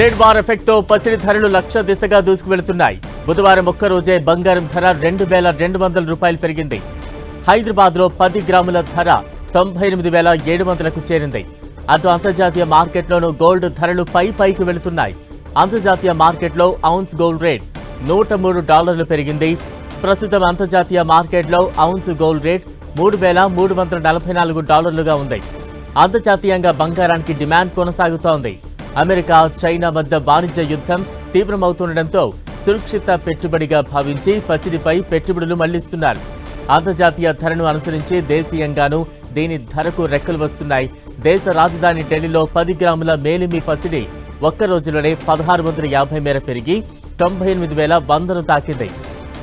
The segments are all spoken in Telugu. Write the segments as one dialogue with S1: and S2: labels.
S1: ట్రేడ్ వార్ ఎఫెక్ట్తో పసిడి ధరలు లక్ష దిశగా దూసుకువెళుతున్నాయి. బుధవారం ఒక్కరోజే బంగారం ధర రెండు వేల రెండు వందల రూపాయలు పెరిగింది. హైదరాబాద్లో పది గ్రాముల ధర తొంభై ఎనిమిది వేల ఏడు వందలకు చేరింది. అటు అంతర్జాతీయ మార్కెట్లోనూ గోల్డ్ ధరలు పై పైకి వెళుతున్నాయి. అంతర్జాతీయ మార్కెట్లో ఔన్స్ గోల్డ్ రేట్ నూట మూడు డాలర్లు పెరిగింది. ప్రస్తుతం అంతర్జాతీయ మార్కెట్లో ఔన్స్ గోల్డ్ రేట్ మూడు వేల మూడు వందల నలభై నాలుగు డాలర్లుగా ఉంది. అంతర్జాతీయంగా బంగారానికి డిమాండ్ కొనసాగుతోంది. అమెరికా చైనా మధ్య వాణిజ్య యుద్ధం తీవ్రమవుతుండటంతో సురక్షిత పెట్టుబడిగా భావించి పసిడిపై పెట్టుబడులు మళ్ళిస్తున్నారు. అంతర్జాతీయ ధరను అనుసరించి దేశీయంగానూ దీని ధరకు రెక్కలు వస్తున్నాయి. దేశ రాజధాని ఢిల్లీలో పది గ్రాముల మేలిమి పసిడి ఒక్క రోజులోనే పదహారు వందల యాభై మేర పెరిగి తొంభై ఎనిమిది వేల వందను తాకింది.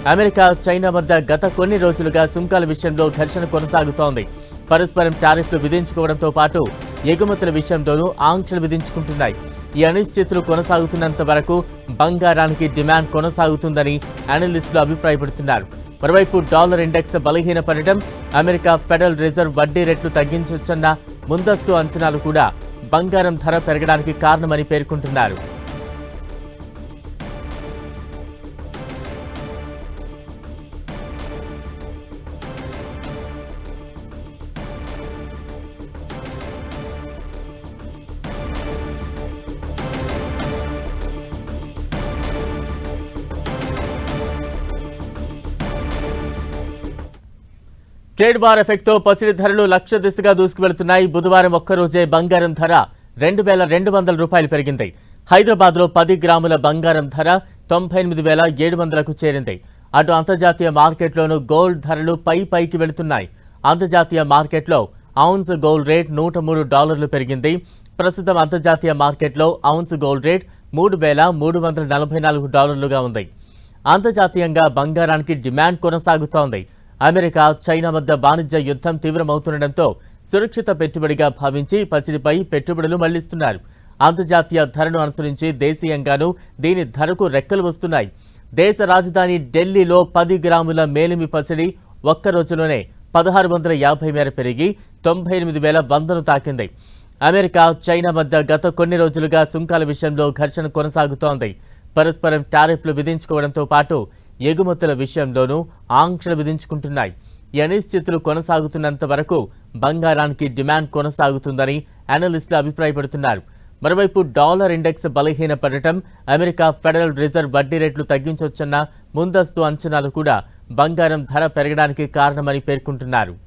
S1: అమెరికా చైనా మధ్య గత కొన్ని రోజులుగా సుంకాల విషయంలో ఘర్షణ కొనసాగుతోంది. పరస్పరం టారిఫ్లు విధించుకోవడంతో పాటు ఎగుమతుల విషయంలోనూ ఆంక్షలు విధించుకుంటున్నాయి. ఈ అనిశ్చితులు కొనసాగుతున్నంత వరకు బంగారానికి డిమాండ్ కొనసాగుతుందని అనలిస్టులు అభిప్రాయపడుతున్నారు. మరోవైపు డాలర్ ఇండెక్స్ బలహీనపడటం అమెరికా ఫెడరల్ రిజర్వ్ వడ్డీ రేట్లు తగ్గించొచ్చన్న ముందస్తు అంచనాలు కూడా బంగారం ధర పెరగడానికి కారణమని పేర్కొంటున్నారు. ట్రేడ్ వార్ ఎఫెక్ట్తో పసిడి ధరలు లక్ష దిశగా దూసుకువెళుతున్నాయి. బుధవారం ఒక్కరోజే బంగారం ధర రెండు వేల రెండు వందల రూపాయలు పెరిగింది. హైదరాబాద్లో పది గ్రాముల బంగారం ధర తొంభై ఎనిమిది వేల ఏడు వందలకు చేరింది. అటు అంతర్జాతీయ మార్కెట్లోనూ గోల్డ్ ధరలు పై పైకి వెళుతున్నాయి. అంతర్జాతీయ మార్కెట్లో ఔన్స్ గోల్డ్ రేట్ నూట మూడు డాలర్లు పెరిగింది. ప్రస్తుతం అంతర్జాతీయ మార్కెట్లో ఔన్స్ గోల్డ్ రేట్ మూడు వేల మూడు వందల నలభై నాలుగు డాలర్లుగా ఉంది. అంతర్జాతీయంగా బంగారానికి డిమాండ్ కొనసాగుతోంది. అమెరికా చైనా మధ్య వాణిజ్య యుద్ధం తీవ్రమవుతుండటంతో సురక్షిత పెట్టుబడిగా భావించి పసిడిపై పెట్టుబడులు మళ్ళిస్తున్నారు. అంతర్జాతీయ ధరను అనుసరించి దేశీయంగానూ దీని ధరకు రెక్కలు వస్తున్నాయి. దేశ రాజధాని ఢిల్లీలో పది గ్రాముల మేలిమి పసిడి ఒక్క రోజులోనే పదహారు వందల యాభై మేర పెరిగి తొంభై ఎనిమిది వేల వందను తాకింది. అమెరికా చైనా మధ్య గత కొన్ని రోజులుగా సుంకాల విషయంలో ఘర్షణ కొనసాగుతోంది. పరస్పరం టారిఫ్లు విధించుకోవడంతో పాటు ఎగుమతుల విషయంలోనూ ఆంక్షలు విధించుకుంటున్నాయి. ఈ అనిశ్చితులు కొనసాగుతున్నంత వరకు బంగారానికి డిమాండ్ కొనసాగుతుందని అనలిస్టులు అభిప్రాయపడుతున్నారు. మరోవైపు డాలర్ ఇండెక్స్ బలహీనపడటం అమెరికా ఫెడరల్ రిజర్వ్ వడ్డీ రేట్లు తగ్గించొచ్చన్న ముందస్తు అంచనాలు కూడా బంగారం ధర పెరగడానికి కారణమని పేర్కొంటున్నారు.